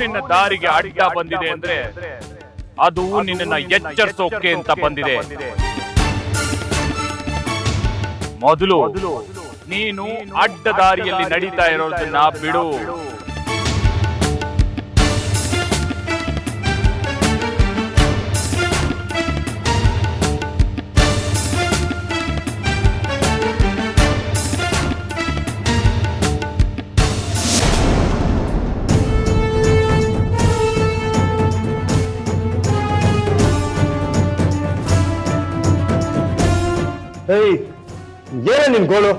ನಿನ್ನ ದಾರಿಗೆ ಅಡ್ಡ ಬಂದಿದೆ ಅಂದ್ರೆ ಅದು ನಿನ್ನ ಎಚ್ಚರಿಸೋಕೆ ಅಂತ ಬಂದಿದೆ. ಮೊದಲು ನೀನು ಅಡ್ಡ ದಾರಿಯಲ್ಲಿ ನಡೀತಾ ಇರೋದನ್ನ ಬಿಡು. ಏಯ್ ಏನ ನಿನ್ ಗೋಳು?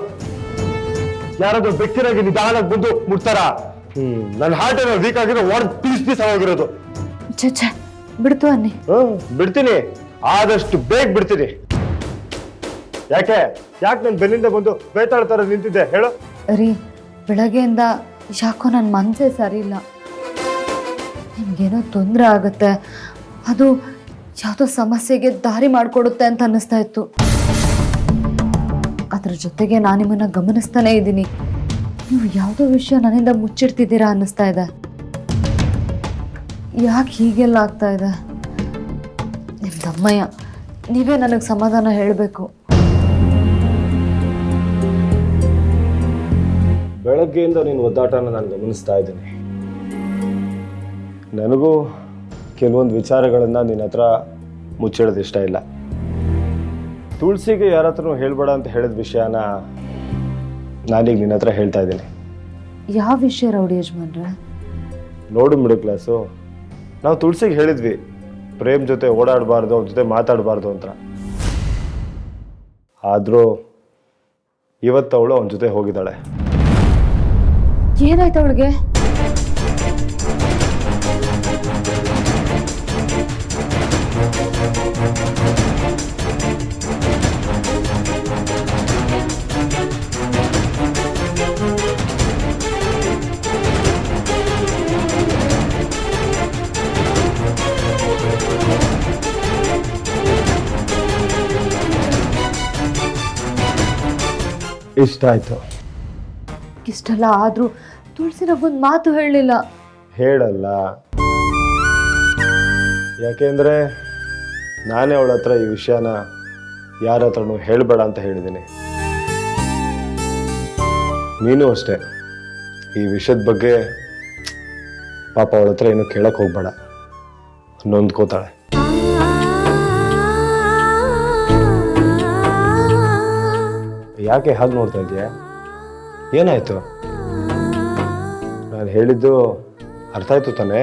ಯಾರಾದ್ರೂ ಬೆಕ್ಕಿರಾಗಿ ನಿಧಾನಕ್ಕೆ ಬಂದು ಮುಟ್ತಾರ? ಹ್ಮ್ ನನ್ನ ಹಾರ್ಟ್ ಏನೋ ವೀಕ್ ಆಗಿರೋ ವಾರ್ಡ್ ಪೀಸ್ ಪೀಸ್ ಆಗಿರೋದು ಬಿಡ್ತು ಅನ್ನಿ. ಹ್ಮ್ ಬಿಡ್ತೀನಿ. ಆದಷ್ಟು ಬೇಗ ಬಿಡ್ತೀನಿ. ಯಾಕೆ? ಯಾಕೆ ನನ್ ಬೆನ್ನಿಂದ ಬಂದು ಬೇತಾಡ್ತಾರ ನಿಂತಿದ್ದೆ? ಹೇಳು. ರೀ ಬೆಳಗ್ಗೆಯಿಂದ ಯಾಕೋ ನನ್ನ ಮನಸ್ಸೇ ಸರಿ ಇಲ್ಲ ನಿಮ್ಗೇನೋ ತೊಂದರೆ ಆಗುತ್ತೆ. ಅದು ಯಾವುದೋ ಸಮಸ್ಯೆಗೆ ದಾರಿ ಮಾಡಿಕೊಡುತ್ತೆ ಅಂತ ಅನ್ನಿಸ್ತಾ ಇತ್ತು. ಅದ್ರ ಜೊತೆಗೆ ನಾನು ನಿಮ್ಮನ್ನ ಗಮನಿಸ್ತಾನೇ ಇದ್ದೀನಿ. ನೀವು ಯಾವುದೋ ವಿಷಯ ನನ್ನಿಂದ ಮುಚ್ಚಿಡ್ತಿದ್ದೀರಾ ಅನ್ನಿಸ್ತಾ ಇದೆ. ಯಾಕೆ ಹೀಗೆಲ್ಲ ಆಗ್ತಾ ಇದೆ? ನಿಮ್ಮ ತಮ್ಮಯ್ಯ ನೀವೇ ನನಗೆ ಸಮಾಧಾನ ಹೇಳಬೇಕು. ಬೆಳಗ್ಗೆಯಿಂದ ನೀನು ಒದ್ದಾಟನ ನಾನು ಗಮನಿಸ್ತಾ ಇದ್ದೀನಿ. ನನಗೂ ಕೆಲವೊಂದು ವಿಚಾರಗಳನ್ನು ನಿನ್ನ ಹತ್ರ ಮುಚ್ಚಿಡೋದು ಇಷ್ಟ ಇಲ್ಲ. ತುಳಸಿಗೆ ಯಾರ ಹತ್ರನೂ ಹೇಳ್ಬೇಡ ಅಂತ ಹೇಳಿದ ವಿಷಯನ ನಾನೀಗ ನಿನ್ನ ಹತ್ರ ಹೇಳ್ತಾ ಇದ್ದೀನಿ. ಯಾವ ವಿಷಯ ರೌಡಿ ಯಜಮಾನ್ರ? ನೋಡು ಮಿಡಲ್ ಕ್ಲಾಸು ನಾವು ತುಳಸಿಗೆ ಹೇಳಿದ್ವಿ ಪ್ರೇಮ್ ಜೊತೆ ಓಡಾಡಬಾರ್ದು ಅವ್ರ ಜೊತೆ ಮಾತಾಡಬಾರ್ದು ಅಂತ. ಆದರೂ ಇವತ್ತು ಅವಳು ಅವನ ಜೊತೆ ಹೋಗಿದ್ದಾಳೆ. ಏನಾಯ್ತು ಅವಳಿಗೆ? ಇಷ್ಟ ಆಯಿತು. ಇಷ್ಟಲ್ಲ ಆದ್ರೂ ತುಳಸಿ ಒಂದು ಮಾತು ಹೇಳಲಿಲ್ಲ. ಹೇಳಲ್ಲ. ಯಾಕೆಂದ್ರೆ ನಾನೇ ಅವಳ ಹತ್ರ ಈ ವಿಷಯನ ಯಾರ ಹತ್ರನೂ ಹೇಳಬೇಡ ಅಂತ ಹೇಳಿದ್ದೀನಿ. ನೀನು ಅಷ್ಟೇ. ಈ ವಿಷಯದ ಬಗ್ಗೆ ಪಾಪ ಅವಳ ಹತ್ರ ಏನು ಕೇಳಕ್ಕೆ ಹೋಗ್ಬೇಡ. ನೊಂದ್ಕೋತಾಳೆ. ಯಾಕೆ ಹಾಗೆ ನೋಡ್ತಾ ಇದೆಯಾ ಏನಾಯ್ತು? ನಾನು ಹೇಳಿದ್ದು ಅರ್ಥ ಆಯ್ತು ತಾನೇ?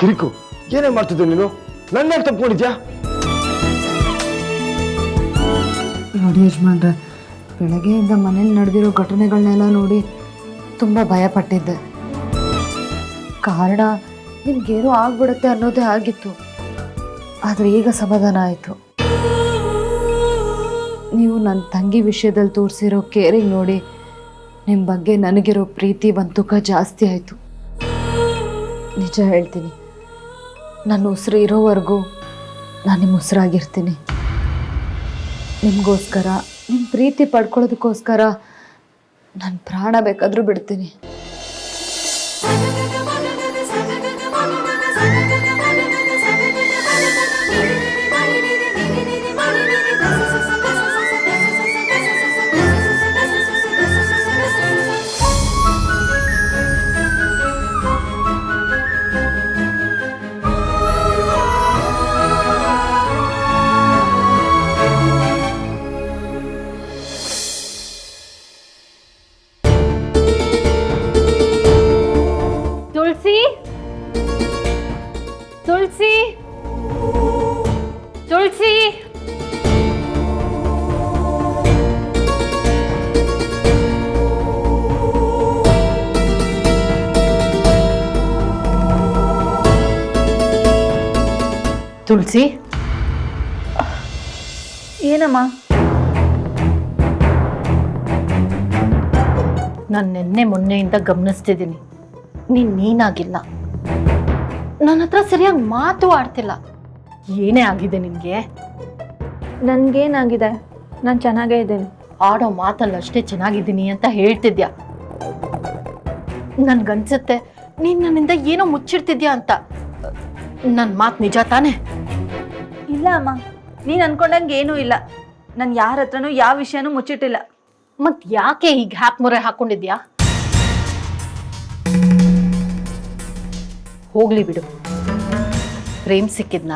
ಕಿರಿಕು ಏನೇ ಮಾಡ್ತಿದ್ದೆ ನೀನು? ನನ್ನ ತಪ್ಕೊಂಡಿದ್ಯಾ ನೋಡಿ ಯಜಮಾನ್ರೆ, ಬೆಳಗ್ಗೆಯಿಂದ ಮನೇಲಿ ನಡೆದಿರೋ ಘಟನೆಗಳನ್ನೆಲ್ಲ ನೋಡಿ ತುಂಬ ಭಯಪಟ್ಟಿದ್ದೆ ಕಾರಣ ನಿಮ್ಗೇನೋ ಆಗ್ಬಿಡುತ್ತೆ ಅನ್ನೋದೇ ಆಗಿತ್ತು. ಆದರೆ ಈಗ ಸಮಾಧಾನ ಆಯಿತು. ನೀವು ನನ್ನ ತಂಗಿ ವಿಷಯದಲ್ಲಿ ತೋರಿಸಿರೋ ಕೇರಿಂಗ್ ನೋಡಿ ನಿಮ್ಮ ಬಗ್ಗೆ ನನಗಿರೋ ಪ್ರೀತಿ ಬಂತುಕ ಜಾಸ್ತಿ ಆಯಿತು. ನಿಜ ಹೇಳ್ತೀನಿ. ನನ್ನ ಉಸಿರು ಇರೋವರೆಗೂ ನಾನು ನಿಮ್ಮ ಉಸಿರಾಗಿರ್ತೀನಿ. ನಿಮಗೋಸ್ಕರ ನಿಮ್ಮ ಪ್ರೀತಿ ಪಡ್ಕೊಳ್ಳೋದಕ್ಕೋಸ್ಕರ ನಾನು ಪ್ರಾಣ ಬೇಕಾದರೂ ಬಿಡ್ತೀನಿ. ತುಳಸಿ ತುಳಸಿ ತುಳಸಿ ಏನಮ್ಮ? ನಾನು ನಿನ್ನೆ ಮೊನ್ನೆಯಿಂದ ಗಮನಿಸ್ತಿದ್ದೀನಿ. ನೀನು ನೀನಾಗಿಲ್ಲ. ನನ್ನ ಹತ್ರ ಸರಿಯಾಗಿ ಮಾತು ಆಡ್ತಿಲ್ಲ. ಏನೇ ಆಗಿದೆ ನಿನಗೆ ನನ್ಗೇನಾಗಿದೆ? ನಾನು ಚೆನ್ನಾಗೇ ಇದ್ದೇನೆ. ಆಡೋ ಮಾತಲ್ಲಿ ಅಷ್ಟೇ ಚೆನ್ನಾಗಿದ್ದೀನಿ ಅಂತ ಹೇಳ್ತಿದ್ಯಾ? ನನ್ಗನ್ಸುತ್ತೆ ನೀನು ನನ್ನಿಂದ ಏನೋ ಮುಚ್ಚಿಡ್ತಿದ್ಯಾ ಅಂತ. ನನ್ನ ಮಾತು ನಿಜ ತಾನೇ? ಇಲ್ಲ ಅಮ್ಮ ನೀನು ಅನ್ಕೊಂಡಂಗೆ ಏನೂ ಇಲ್ಲ. ನಾನು ಯಾರ ಹತ್ರನೂ ಯಾವ ವಿಷಯನೂ ಮುಚ್ಚಿಟ್ಟಿಲ್ಲ. ಮತ್ ಯಾಕೆ ಈಗ ಹ್ಯಾಪ್ ಮೊರೆ ಹಾಕೊಂಡಿದ್ಯಾ? ಹೋಗ್ಲಿ ಬಿಡು. ಪ್ರೇಮ್ ಸಿಕ್ಕಿದ್ನ?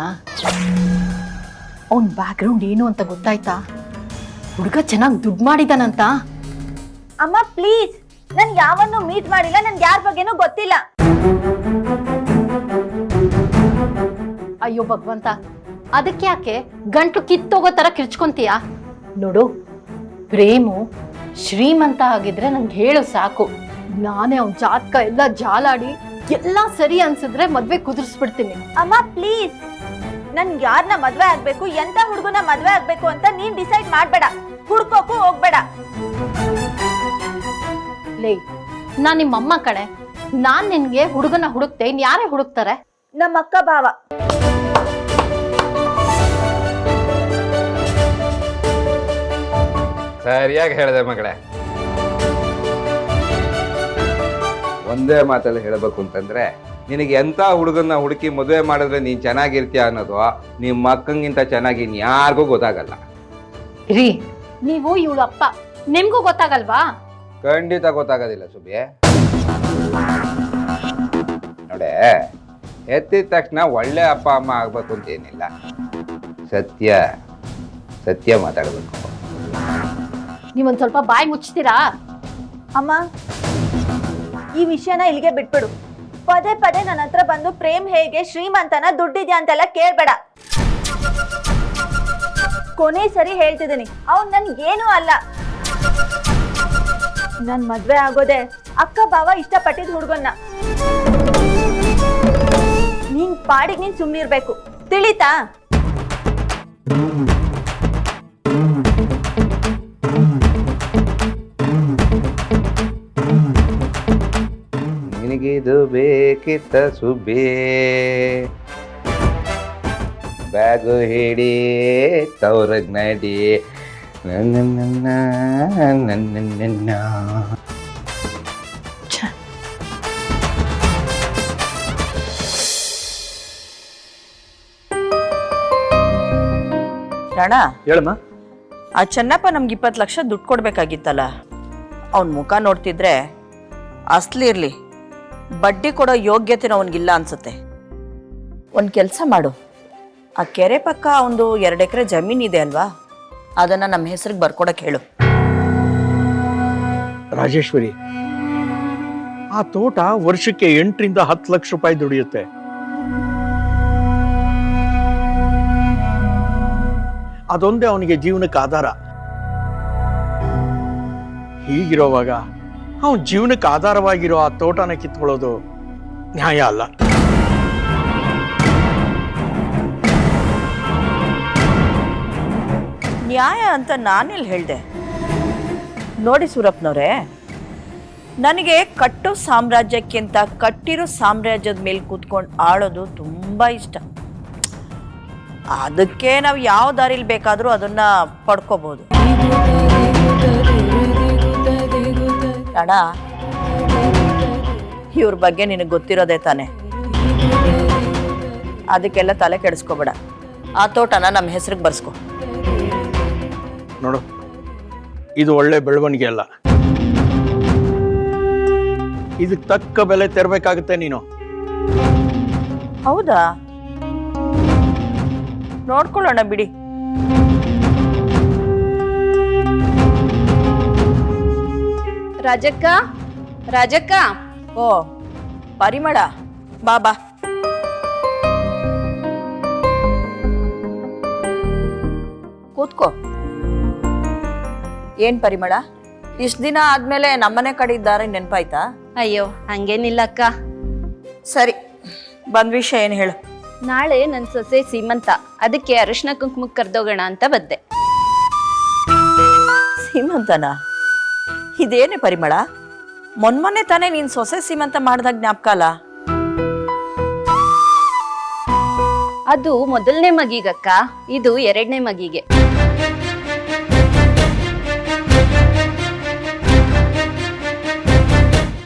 ಅವನ್ ಬ್ಯಾಕ್ಗ್ರೌಂಡ್ ಏನು ಅಂತ ಗೊತ್ತಾಯ್ತಾ? ಹುಡುಗ ಚೆನ್ನಾಗಿ ದುಡ್ಡು ಮಾಡಿದಾನಂತ? ಅಮ್ಮ ಪ್ಲೀಸ್ ನಾನು ಯಾವನ್ನು ಮೀಟ್ ಮಾಡಿಲ್ಲ ನನ್ಗೆ ಯಾರ ಬಗ್ಗೆನೂ ಗೊತ್ತಿಲ್ಲ. ಅಯ್ಯೋ ಭಗವಂತ ಅದಕ್ಕೆ ಯಾಕೆ ಗಂಟು ಕಿತ್ತೋಗೋ ತರ ಕಿರ್ಚ್ಕೊಂತೀಯ? ನೋಡು ಪ್ರೇಮು ಶ್ರೀಮಂತ ಆಗಿದ್ರೆ ನಂಗೆ ಹೇಳು ಸಾಕು. ನಾನೇ ಅವ್ನ ಜಾತಕ ಎಲ್ಲ ಜಾಲಾಡಿ ಎಲ್ಲ ಸರಿ ಅನ್ಸಿದ್ರೆ ಮದ್ವೆ ಕುದುರಿಸ್ಬಿಡ್ತೀನಿ. ಅಮ್ಮ ಪ್ಲೀಸ್ ನನ್ಗೆ ಯಾರನ್ನ ಮದ್ವೆ ಆಗ್ಬೇಕು ಎಂತ ಹುಡುಗನ ಮದ್ವೆ ಆಗ್ಬೇಕು ಅಂತ ನೀನ್ ಡಿಸೈಡ್ ಮಾಡ್ಬೇಡ. ಹುಡ್ಕೋಕು ಹೋಗ್ಬೇಡ. ಲೇ ನಾನ್ ನಿಮ್ಮ ಅಮ್ಮ ಕಣೆ. ನಾನ್ ನಿನ್ಗೆ ಹುಡುಗನ ಹುಡುಕ್ತೆ ಇನ್ ಯಾರೇ ಹುಡುಕ್ತಾರೆ? ನಮ್ಮ ಅಕ್ಕ ಭಾವ. ಸರಿಯಾಗಿ ಹೇಳಿದೆ ಮಗಳೇ. ಒಂದೇ ಮಾತಲ್ಲಿ ಹೇಳಬೇಕು ಅಂತಂದ್ರೆ ನಿನಗೆ ಎಂಥ ಹುಡುಗನ್ನ ಹುಡುಕಿ ಮದುವೆ ಮಾಡಿದ್ರೆ ನೀನು ಚೆನ್ನಾಗಿರ್ತೀಯ ಅನ್ನೋದು ನಿಮ್ಮ ಮಕ್ಕಂಗಿಂತ ಚೆನ್ನಾಗಿ ಇನ್ಯಾರಿಗೂ ಗೊತ್ತಾಗಲ್ಲ. ರೀ ನೀವು ಇವಳು ಅಪ್ಪ ನಿಮ್ಗೂ ಗೊತ್ತಾಗಲ್ವಾ? ಖಂಡಿತ ಗೊತ್ತಾಗೋದಿಲ್ಲ ಸುಬ್ಬಿ ನೋಡೆ ಎತ್ತಿದ ತಕ್ಷಣ ಒಳ್ಳೆ ಅಪ್ಪ ಅಮ್ಮ ಆಗ್ಬೇಕು ಅಂತ ಏನಿಲ್ಲ. ಸತ್ಯ ಸತ್ಯ ಮಾತಾಡಬೇಕು. ನೀವೊಂದ್ ಸ್ವಲ್ಪ ಬಾಯಿ ಮುಚ್ತೀರಾ ಅಮ್ಮ ಈ ವಿಷಯನ ಇಲ್ಲಿಗೆ ಬಿಟ್ಬಿಡು. ಪದೇ ಪದೇ ನನ್ನ ಹತ್ರ ಬಂದು ಪ್ರೇಮ್ ಹೇಗೆ ಶ್ರೀಮಂತನ ದುಡ್ಡಿದ್ಯಾ ಅಂತೆಲ್ಲ ಕೇಳ್ಬೇಡ. ಕೊನೆ ಸರಿ ಹೇಳ್ತಿದ್ದೀನಿ. ಅವ್ನ್ ಏನೂ ಅಲ್ಲ. ನನ್ ಮದ್ವೆ ಆಗೋದೆ ಅಕ್ಕ ಭಾವ ಇಷ್ಟಪಟ್ಟಿದ್ ಹುಡ್ಗನ್ನ. ನೀನ್ ಪಾಡಿಗೆ ನೀನ್ ಸುಮ್ನಿರ್ಬೇಕು. ತಿಳಿತಾ? ನಿನಗಿದು ಬೇಕಿತ್ತ ಸುಬ್ಬಿ. ಬ್ಯಾಗು ಹಿಡಿ ತವ್ರಗ್ ನಡಿ. ನನ್ನ ನನ್ನ ನನ್ನ ನನ್ನ ರಣ ಹೇಳಮ್ಮ. ಆ ಚೆನ್ನಪ್ಪ ನಮ್ಗೆ ಇಪ್ಪತ್ತು ಲಕ್ಷ ದುಡ್ಡು ಕೊಡ್ಬೇಕಾಗಿತ್ತಲ್ಲ. ಅವನ ಮುಖ ನೋಡ್ತಿದ್ರೆ ಅಸ್ಲಿ ಇರಲಿ. ಬಡ್ಡಿ ಕೊಡೋ ಯೋಗ್ಯತೆ ಅವನಿಗಿಲ್ಲ ಅನ್ಸುತ್ತೆ. ಒಂದು ಕೆಲಸ ಮಾಡು. ಆ ಕೆರೆ ಪಕ್ಕ ಒಂದು ಎರಡು ಎಕರೆ ಜಮೀನಿದೆ ಅಲ್ವಾ? ಅದನ್ನು ನಮ್ಮ ಹೆಸರಿಗೆ ಬರ್ಕೊಡಕ್ಕೆ ಹೇಳು. ರಾಜೇಶ್ವರಿ ಆ ತೋಟ ವರ್ಷಕ್ಕೆ ಎಂಟರಿಂದ ಹತ್ತು ಲಕ್ಷ ರೂಪಾಯಿ ದುಡಿಯುತ್ತೆ. ಅದೊಂದೇ ಅವನಿಗೆ ಜೀವನಕ್ಕೆ ಆಧಾರ. ಹೀಗಿರೋವಾಗ ಅವನ ಜೀವನಕ್ಕೆ ಆಧಾರವಾಗಿರೋ ಆ ತೋಟನ ಕಿತ್ಕೊಳ್ಳೋದು ನ್ಯಾಯ ಅಲ್ಲ. ನ್ಯಾಯ ಅಂತ ನಾನೆಲ್ಲಿ ಹೇಳಿದೆ? ನೋಡಿ ಸೂರಪ್ಪನವ್ರೆ ನನಗೆ ಕಟ್ಟೋ ಸಾಮ್ರಾಜ್ಯಕ್ಕಿಂತ ಕಟ್ಟಿರೋ ಸಾಮ್ರಾಜ್ಯದ ಮೇಲೆ ಕೂತ್ಕೊಂಡು ಆಳೋದು ತುಂಬ ಇಷ್ಟ. ಅದಕ್ಕೆ ನಾವು ಯಾವ ದಾರಿಲಿ ಬೇಕಾದರೂ ಅದನ್ನು ಪಡ್ಕೋಬಹುದು ಅಣ್ಣ. ಇವ್ರ ಬಗ್ಗೆ ನಿನಗೆ ಗೊತ್ತಿರೋದೇ ತಾನೆ. ಅದಕ್ಕೆಲ್ಲ ತಲೆ ಕೆಡಿಸ್ಕೋಬೇಡ. ಆ ತೋಟನ ನಮ್ಮ ಹೆಸ್ರಿಗೆ ಬರ್ಸ್ಕೊ. ನೋಡು ಇದು ಒಳ್ಳೆ ಬೆಳವಣಿಗೆ ಅಲ್ಲ. ಇದಕ್ಕೆ ತಕ್ಕ ಬೆಲೆ ತೆರಬೇಕಾಗುತ್ತೆ ನೀನು. ಹೌದಾ? ನೋಡ್ಕೊಳ್ಳೋಣ ಬಿಡಿ. ರಾಜಕ್ಕ? ರಾಜಕ್ಕ? ಓ ಪರಿಮಳ. ಬಾಬಾ ಕೂತ್ಕೋ. ಏನ್ ಪರಿಮಳ? ಇಷ್ಟ ದಿನ ಆದ್ಮೇಲೆ ನಮ್ಮನೆ ಕಡೆ ಇದ್ದಾರೆ ನೆನಪಾಯ್ತಾ? ಅಯ್ಯೋ ಹಂಗೇನಿಲ್ಲ ಅಕ್ಕ. ಸರಿ ಬಂದ್ ವಿಷಯ ಏನು ಹೇಳು. ನಾಳೆ ನನ್ನ ಸೊಸೆ ಸೀಮಂತ. ಅದಕ್ಕೆ ಅರಿಶಿನ ಕುಂಕುಮಕ್ಕೆ ಕರೆದೋಗೋಣ ಅಂತ ಬಂದೆ. ಸೀಮಂತನ? ಇದೇನೇ ಪರಿಮಳ? ಮೊನ್ಮೊನ್ನೆ ತಾನೇ ನೀನ್ ಸೊಸೆ ಸೀಮಂತ ಮಾಡ್ದಾಗ ಜ್ಞಾಪಕ ಅಲ್ಲ? ಅದು ಮೊದಲನೇ ಮಗಿಗಕ್ಕ ಇದು ಎರಡನೇ ಮಗಿಗೆ.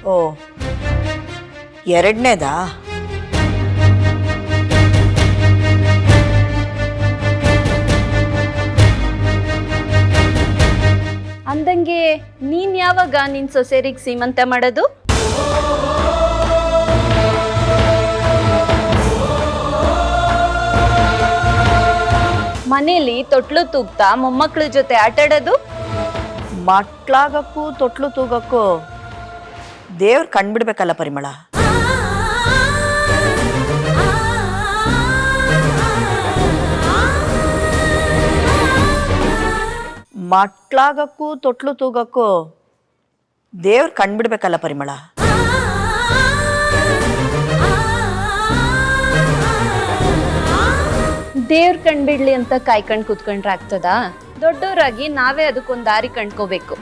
ಓ ಎರಡನೇದಾ? ಅಂದಂಗೆ ನೀನ್ ಯಾವಾಗ ನಿನ್ ಸೊಸೇರಿಗೆ ಸೀಮಂತ ಮಾಡೋದು? ಮನೇಲಿ ತೊಟ್ಲು ತೂಗ್ತಾ ಮೊಮ್ಮಕ್ಳ ಜೊತೆ ಆಟಾಡೋದು? ಮಕ್ಳಾಗಕ್ಕೂ ತೊಟ್ಲು ತೂಗಕ್ಕೂ ದೇವ್ರ ಕಂಡ್ಬಿಡ್ಬೇಕಲ್ಲ ಪರಿಮಳ. ಮಕ್ಳಾಗಕ್ಕೂ ತೊಟ್ಲು ತೂಗಕ್ಕೂ ದೇವ್ರು ಕಂಡ್ಬಿಡ್ಬೇಕಲ್ಲ ಪರಿಮಳ. ದೇವ್ರ ಕಂಡ್ಬಿಡ್ಲಿ ಅಂತ ಕಾಯ್ಕೊಂಡ್ ಕುತ್ಕೊಂಡ್ರೆ ಆಗ್ತದಾ? ದೊಡ್ಡವರಾಗಿ ನಾವೇ ಅದಕ್ಕೊಂದು ದಾರಿ ಕಂಡ್ಕೋಬೇಕು.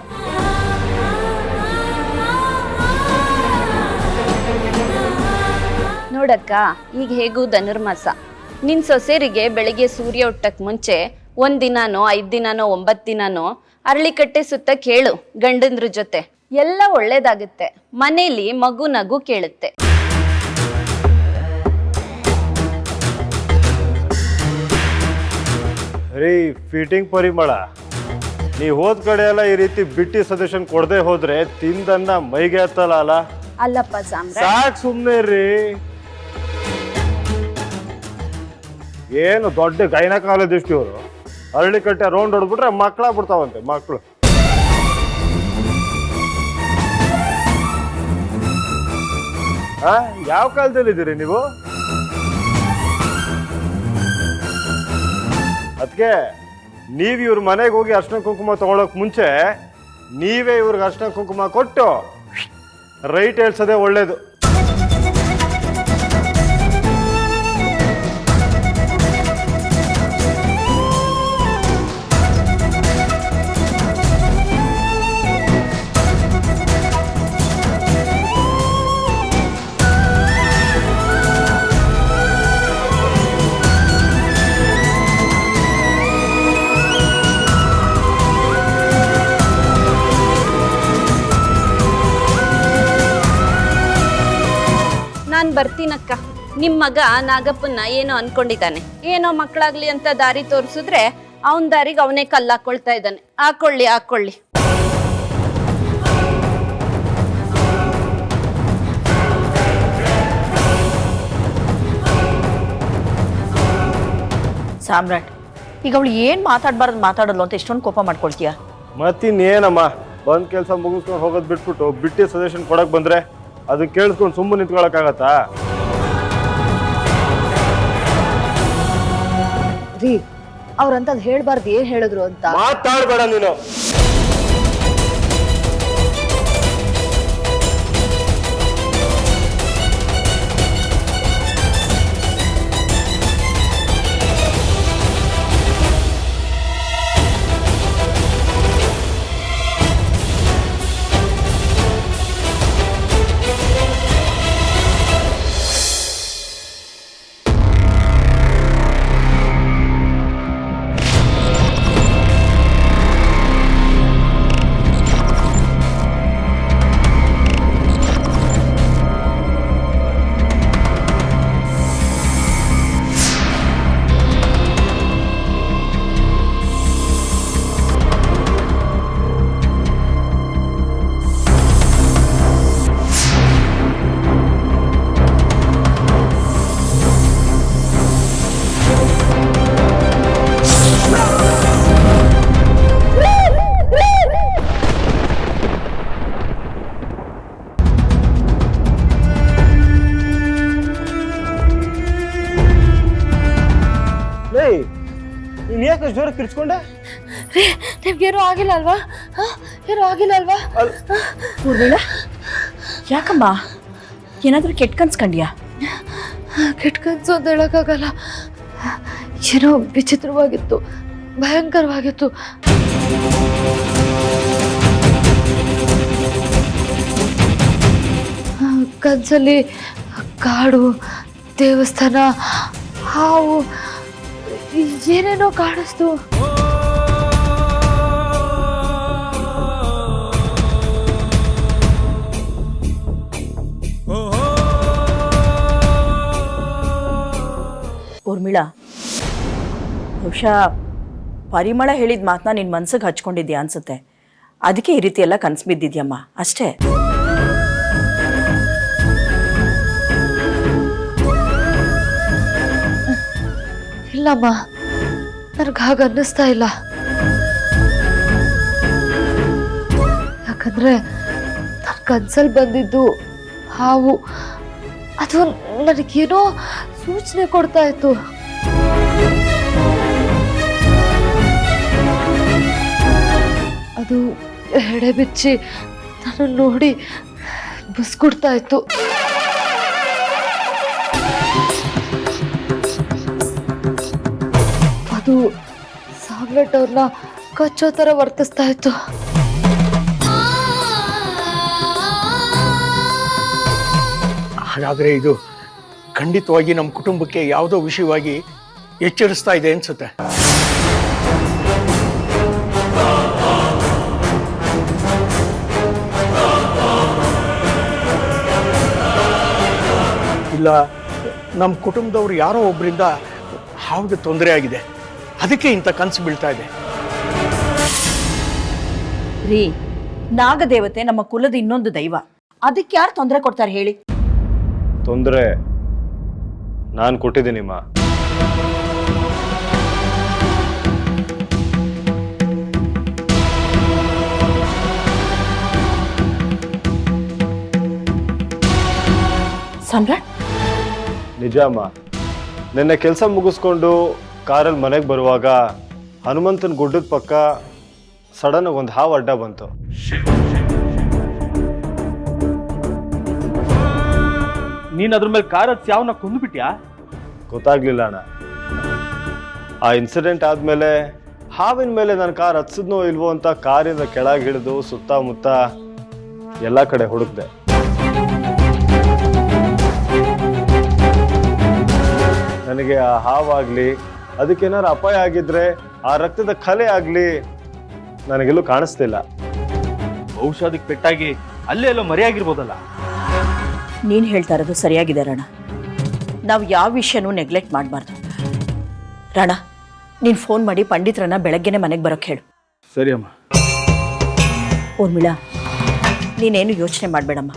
ನೋಡಕ್ಕ, ಈಗ ಹೇಗೂ ಧನುರ್ಮಾಸ. ನಿನ್ ಸೊಸೆರಿಗೆ ಬೆಳಿಗ್ಗೆ ಸೂರ್ಯ ಹುಟ್ಟಕ್ ಮುಂಚೆ ಒಂದ್ ದಿನಾನೋ ಐದ್ ದಿನಾನೋ ಒಂಬತ್ ದಿನಾನೋ ಅರಳಿಕಟ್ಟೆ ಸುತ್ತ ಕೇಳು ಗಂಡಂದ್ರ ಜೊತೆ. ಎಲ್ಲ ಒಳ್ಳೇದಾಗುತ್ತೆ. ಮನೇಲಿ ಮಗು ನಗು ಕೇಳುತ್ತೆ. ರೀ ಫಿಟ್ಟಿಂಗ್ ಪರಿಮಳ ನೀ ಹೋದ ಕಡೆ ಎಲ್ಲ ಈ ರೀತಿ ಬಿಟ್ಟಿ ಸಜೆಷನ್ ಕೊಡದೆ ಹೋದ್ರೆ ತಿಂದನ್ನ ಮೈಗೆ ಹತ್ತಲ್ಲ ಅಲ್ಲ? ಅಲ್ಲಪ್ಪ ಸಾಮ್ರಾಟ್. ಸಾಕ್ ಸುಮ್ನೆ ರೀ ಏನು ದೊಡ್ಡ ಗೈನಕಾಲದಿಷ್ಟು ಇವರು ಹರಳಿ ಕಟ್ಟೆ ರೌಂಡ್ ಹೊಡ್ಬಿಟ್ರೆ ಮಕ್ಕಳು ಆ, ಯಾವ ಕಾಲದಲ್ಲಿ ಇದ್ದೀರಿ ನೀವು? ಅದಕ್ಕೆ ನೀವು ಇವ್ರ ಮನೆಗೆ ಹೋಗಿ ಅರ್ಶಿನ ಕುಂಕುಮ ತಗೊಳಕ್ ಮುಂಚೆ ನೀವೇ ಇವ್ರಿಗೆ ಅರ್ಶಿನ ಕುಂಕುಮ ಕೊಟ್ಟು ರೈಟ್ ಹೇಳ್ಸೋದೇ ಒಳ್ಳೇದು. ನಿಮ್ ಮಗ ನಾಗಪ್ಪನ್ನ ಏನೋ ಅನ್ಕೊಂಡಿದ್ದಾನೆ. ಏನೋ ಮಕ್ಕಳಾಗ್ಲಿ ಅಂತ ದಾರಿ ತೋರಿಸಿದ್ರೆ ಅವನ್ ದಾರಿಗೆ ಅವನೇ ಕಲ್ಲು ಹಾಕೊಳ್ತಾ ಇದ್ದಾನೆ. ಹಾಕೊಳ್ಳಿ ಹಾಕೊಳ್ಳಿ. ಸಾಮ್ರಾಟ್ ಈಗ ಅವಳು ಏನು ಮಾತಾಡ್ಬಾರ್ದು ಮಾತಾಡಲ್ಲ ಅಂತ ಇಷ್ಟೊಂದು ಕೋಪ ಮಾಡ್ಕೊಳ್ತೀಯ? ಮತ್ತಿನ್ನೇನಮ್ಮ ಬಂದ್ ಕೆಲಸ ಮುಗಿಸ್ಕೊಂಡು ಹೋಗೋದ್ ಬಿಟ್ಬಿಟ್ಟು ಬಿಟ್ಟಿ ಸಜೆಷನ್ ಕೊಡಕ್ ಬಂದ್ರೆ ಅದು ಕೇಳಿಸ್ಕೊಂಡು ಸುಮ್ಮನೆ ನಿಂತ್ಕೊಳಕ್ಕಾಗತ್ತಾ? ಅವ್ರಂತದ್ ಹೇಳ್ಬಾರ್ದು ಏನ್ ಹೇಳಿದ್ರು ಅಂತ. ಮಾತಾಡ್ಬೇಡ ನೀನು. ಕಿರ್ಚ್ಕೊಂಡೆ? ರೀ ನಿಮ್ಗೇನು ಆಗಿಲ್ಲ ಅಲ್ವಾ? ಏನು ಆಗಿಲ್ಲ ಅಲ್ವಾ? ಊರ್ಮಿಳ ಯಾಕಮ್ಮ? ಏನಾದರೂ ಕೆಟ್ಟ ಕನ್ಸ್ಕಂಡ್ಯಾ? ಕೆಟ್ಟ ಕನ್ಸು ಅಂತ ಹೇಳೋಕ್ಕಾಗಲ್ಲ. ಏನೋ ವಿಚಿತ್ರವಾಗಿತ್ತು ಭಯಂಕರವಾಗಿತ್ತು. ಕನ್ಸಲ್ಲಿ ಕಾಡು ದೇವಸ್ಥಾನ ಹಾವು ಏನೇನೋ ಕಾಣಿಸ್ತು. ಊರ್ಮಿಳಾ, ಬಹುಶಃ ಪರಿಮಳ ಹೇಳಿದ ಮಾತನ್ನ ನಿನ್ನ ಮನ್ಸಿಗೆ ಹಚ್ಕೊಂಡಿದ್ಯಾ ಅನ್ಸುತ್ತೆ. ಅದಕ್ಕೆ ಈ ರೀತಿ ಎಲ್ಲ ಕನ್ಸು ಬಿದ್ದಿದ್ಯಮ್ಮ. ಅಷ್ಟೇ. ಇಲ್ಲಮ್ಮ. ನನಗೆ ಹಾಗೆ ಅನ್ನಿಸ್ತಾ ಇಲ್ಲ. ಯಾಕಂದ್ರೆ ನನ್ನ ಕನ್ಸಲ್ಲಿ ಬಂದಿದ್ದು ಹಾವು. ಅದು ನನಗೇನೋ ಸೂಚನೆ ಕೊಡ್ತಾ ಇತ್ತು. ಅದು ಎಡೆ ಬಿಚ್ಚಿ ನಾನು ನೋಡಿ ಬಸ್ಕೊಡ್ತಾ ಇತ್ತು. ಅದು ಸಾಗ್ರೆಟ್ ಅವ್ರನ್ನ ಕಚ್ಚೋ ಥರ ವರ್ತಿಸ್ತಾ ಇತ್ತು. ಹಾಗಾದರೆ ಇದು ಖಂಡಿತವಾಗಿ ನಮ್ಮ ಕುಟುಂಬಕ್ಕೆ ಯಾವುದೋ ವಿಷಯವಾಗಿ ಎಚ್ಚರಿಸ್ತಾ ಇದೆ ಅನ್ಸುತ್ತೆ. ಇಲ್ಲ, ನಮ್ಮ ಕುಟುಂಬದವ್ರು ಯಾರೋ ಒಬ್ಬರಿಂದ ಹಾವಿಗೆ ತೊಂದರೆ ಆಗಿದೆ. ಅದಕ್ಕೆ ಇಂಥ ಕನಸು ಬೀಳ್ತಾ ಇದೆ. ರೀ ನಾಗದೇವತೆ ನಮ್ಮ ಕುಲದ ಇನ್ನೊಂದು ದೈವ. ಅದಕ್ಕೆ ಯಾರು ತೊಂದರೆ ಕೊಡ್ತಾರೆ ಹೇಳಿ? ತೊಂದರೆ ನಾನು ಕೊಟ್ಟಿದ್ದೀನಿಮ್ಮ ಸಮ್ರಾಟ್? ನಿಜ ಅಮ್ಮ ನಿನ್ನೆ ಕೆಲಸ ಮುಗಿಸ್ಕೊಂಡು ಕಾರಲ್ಲಿ ಮನೆಗೆ ಬರುವಾಗ ಹನುಮಂತನ ಗುಡ್ಡದ ಪಕ್ಕ ಸಡನ್ ಒಂದು ಹಾವು ಅಡ್ಡ ಬಂತು. ನೀನು ಅದ್ರ ಮೇಲೆ ಕಾರ್ ಹಚ್ಚಿ ಯಾವನ್ನ ಕೊಂದ್ಬಿಟ್ಯಾ? ಗೊತ್ತಾಗ್ಲಿಲ್ಲ ಅಣ್ಣ. ಆ ಇನ್ಸಿಡೆಂಟ್ ಆದಮೇಲೆ ಹಾವಿನ ಮೇಲೆ ನನ್ನ ಕಾರ್ ಹತ್ಸಿದ್ನೋ ಇಲ್ವೋ ಅಂತ ಕಾರಿಂದ ಕೆಳಗೆ ಹಿಡಿದು ಸುತ್ತಮುತ್ತ ಎಲ್ಲ ಕಡೆ ಹುಡುಕ್ದೆ. ನನಗೆ ಆ ಹಾವಾಗ್ಲಿ ಅದಕ್ಕೇನಾರು ಅಪಾಯ ಆಗಿದ್ರೆ ಆ ರಕ್ತದ ಕಲೆ ಆಗ್ಲಿ ನನಗೆಲ್ಲೂ ಕಾಣಿಸ್ತಿಲ್ಲ ಬಹುಶಃ ಅದಕ್ಕೆ ಪೆಟ್ಟಾಗಿ ಅಲ್ಲೇ ಎಲ್ಲೋ ಮರೆಯಾಗಿರ್ಬೋದಲ್ಲ? ನೀನು ಹೇಳ್ತಾ ಇರೋದು ಸರಿಯಾಗಿದೆ ರಣ. ನಾವು ಯಾವ ವಿಷಯನೂ ನೆಗ್ಲೆಕ್ಟ್ ಮಾಡಬಾರ್ದು. ರಣ ನೀನು ಫೋನ್ ಮಾಡಿ ಪಂಡಿತ್ರನ್ನ ಬೆಳಗ್ಗೆನೆ ಮನೆಗೆ ಬರೋಕ್ಕೆ ಹೇಳು. ಸರಿ ಅಮ್ಮ. ಊರ್ಮಿಳಾ ನೀನೇನು ಯೋಚನೆ ಮಾಡಬೇಡಮ್ಮ.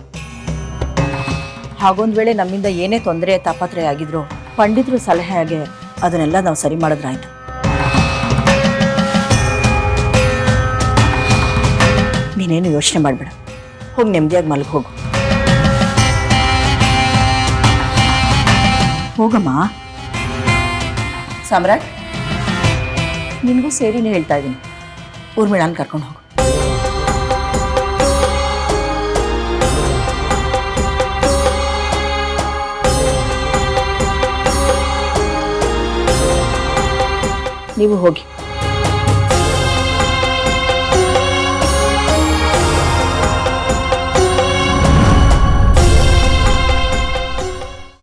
ಹಾಗೊಂದು ವೇಳೆ ನಮ್ಮಿಂದ ಏನೇ ತೊಂದರೆ ತಾಪತ್ರೆ ಆಗಿದ್ರು ಪಂಡಿತರು ಸಲಹೆ ಹಾಗೆ ಅದನ್ನೆಲ್ಲ ನಾವು ಸರಿ ಮಾಡಿದ್ರಾಯ್ತು ನೀನೇನು ಯೋಚನೆ ಮಾಡಬೇಡ. ಹೋಗಿ ನೆಮ್ಮದಿಯಾಗಿ ಮಲ್ಗೆ ಹೋಗು. ಹೋಗಮ್ಮ. ಸಾಮ್ರಾಟ್, ನಿನಗೂ ಸೇರಿನೇ ಹೇಳ್ತಾ ಇದ್ದೀನಿ. ಊರ್ಮಿಳಾನ್ ಕರ್ಕೊಂಡು ಹೋಗು. ನೀವು ಹೋಗಿ.